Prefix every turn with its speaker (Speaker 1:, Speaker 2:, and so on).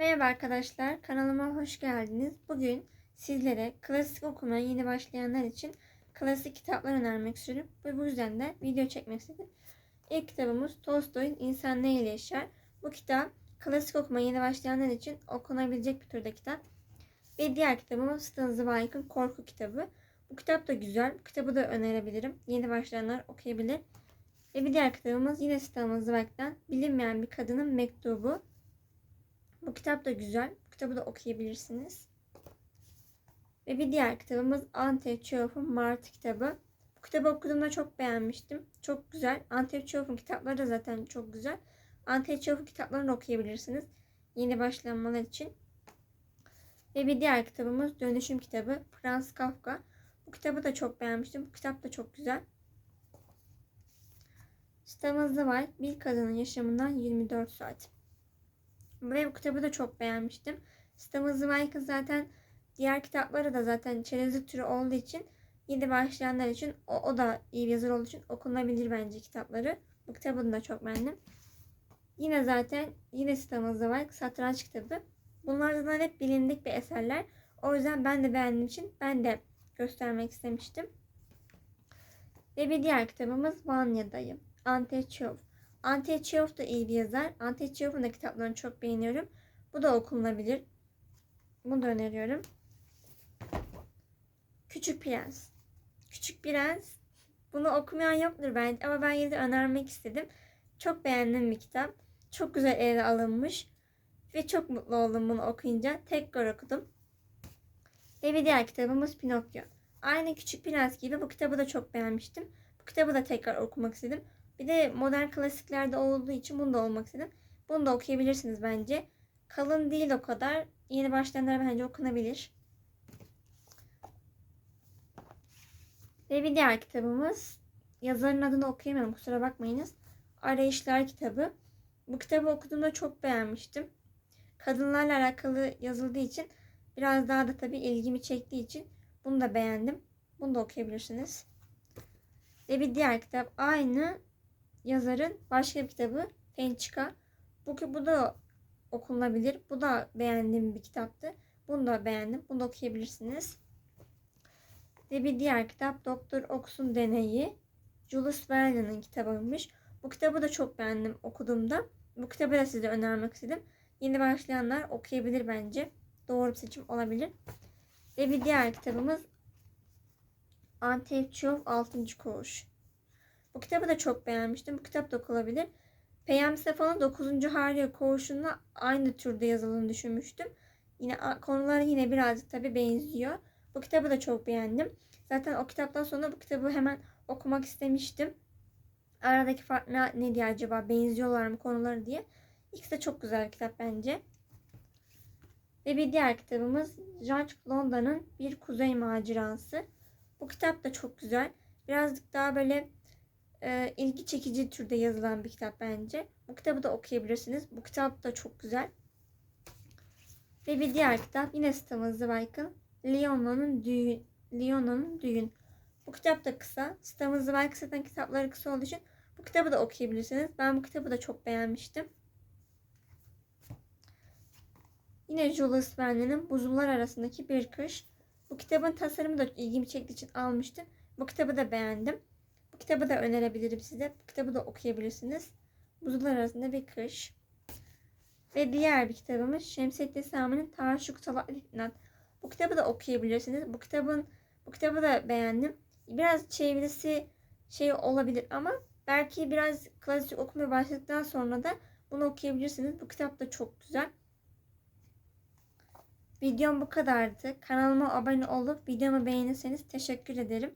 Speaker 1: Merhaba arkadaşlar, kanalıma hoş geldiniz. Bugün sizlere klasik okumaya yeni başlayanlar için klasik kitaplar önermek istiyorum. Ve bu yüzden de video çekmek istedim. İlk kitabımız Tolstoy'un İnsan Ne ile Yaşar. Bu kitap klasik okumaya yeni başlayanlar için okunabilecek bir türde kitap. Ve diğer kitabımız Stan Zweig'ın Korku kitabı. Bu kitap da güzel. Bu kitabı da önerebilirim. Yeni başlayanlar okuyabilir. Ve bir diğer kitabımız yine Stan Zweig'den Bilinmeyen Bir Kadının Mektubu. Bu kitap da güzel. Bu kitabı da okuyabilirsiniz. Ve bir diğer kitabımız Ante Chekhov'un Martı kitabı. Bu kitabı okuduğumda çok beğenmiştim. Çok güzel. Ante Chekhov'un kitapları da zaten çok güzel. Ante Chekhov'un kitaplarını da okuyabilirsiniz. Yeni başlamalar için. Ve bir diğer kitabımız Dönüşüm kitabı. Franz Kafka. Bu kitabı da çok beğenmiştim. Bu kitap da çok güzel. Sitemizde var. Bir kadının yaşamından 24 saat. Ve bu kitabı da çok beğenmiştim. Stamı Zweig'ın zaten diğer kitapları da zaten çerezlik türü olduğu için yeni başlayanlar için o, o da iyi bir yazar olduğu için okunabilir bence kitapları. Bu kitabını da çok beğendim. Yine zaten yine Stamı Zweig satranç kitabı. Bunlardan hep bilindik bir eserler. O yüzden ben de beğendiğim için ben de göstermek istemiştim. Ve bir diğer kitabımız Vanya'dayım. Ante Çehov. Ante Çehov da iyi bir yazar. Ante Çehov'un da kitaplarını çok beğeniyorum. Bu da okunabilir. Bunu da öneriyorum. Küçük Prens. Küçük Prens. Bunu okumayan yoktur bence ama ben yine de önermek istedim. Çok beğendim bir kitap. Çok güzel ele alınmış. Ve çok mutlu oldum bunu okuyunca. Tekrar okudum. Ve bir diğer kitabımız Pinokyo. Aynı Küçük Prens gibi bu kitabı da çok beğenmiştim. Bu kitabı da tekrar okumak istedim. Bir de modern klasiklerde olduğu için bunu da olmak istedim. Bunu da okuyabilirsiniz bence. Kalın değil o kadar. Yeni başlayanlara bence okunabilir. Ve bir diğer kitabımız yazarın adını okuyamıyorum kusura bakmayınız. Arayışlar kitabı. Bu kitabı okuduğumda çok beğenmiştim. Kadınlarla alakalı yazıldığı için biraz daha da tabii ilgimi çektiği için bunu da beğendim. Bunu da okuyabilirsiniz. Ve bir diğer kitap aynı yazarın başka bir kitabı Pençika. Bu, bu da okunabilir. Bu da beğendiğim bir kitaptı. Bunu da beğendim. Bunu da okuyabilirsiniz. Ve bir diğer kitap Doktor Ox'un Deneyi. Jules Verne'in kitabıymış. Bu kitabı da çok beğendim okuduğumda. Bu kitabı da size önermek istedim. Yeni başlayanlar okuyabilir bence. Doğru bir seçim olabilir. Ve bir diğer kitabımız Antepçov 6. Koğuş. Bu kitabı da çok beğenmiştim. Bu kitap da okunabilir. Peyam Sefa'nın 9. Harya Koğuşu'na aynı türde yazıldığını düşünmüştüm. Yine konuları yine birazcık tabi benziyor. Bu kitabı da çok beğendim. Zaten o kitaptan sonra bu kitabı hemen okumak istemiştim. Aradaki fark ne, ne diye acaba benziyorlar mı konuları diye. İkisi de çok güzel bir kitap bence. Ve bir diğer kitabımız George London'ın Bir Kuzey Macerası. Bu kitap da çok güzel. Birazcık daha böyle e, ilgi çekici türde yazılan bir kitap bence. Bu kitabı da okuyabilirsiniz. Bu kitap da çok güzel. Ve bir diğer kitap yine Stamız Zweig'ın Leona'nın Düğün. Leona'nın Düğün. Bu kitap da kısa. Stamız Zweig zaten kitapları kısa olduğu için bu kitabı da okuyabilirsiniz. Ben bu kitabı da çok beğenmiştim. Yine Jules Verne'nin Buzullar Arasındaki Bir Kış. Bu kitabın tasarımı da ilgimi çektiği için almıştım. Bu kitabı da beğendim. Kitabı da önerebilirim size. Bu kitabı da okuyabilirsiniz. Buzullar Arasında Bir Kış. Ve diğer bir kitabımız Şemsettin Sami'nin Taşuk Salat. Bu kitabı da okuyabilirsiniz. Bu kitabın bu kitabı da beğendim. Biraz çevirisi şey olabilir ama belki biraz klasik okumaya başladıktan sonra da bunu okuyabilirsiniz. Bu kitap da çok güzel. Videom bu kadardı. Kanalıma abone olup videomu beğenirseniz teşekkür ederim.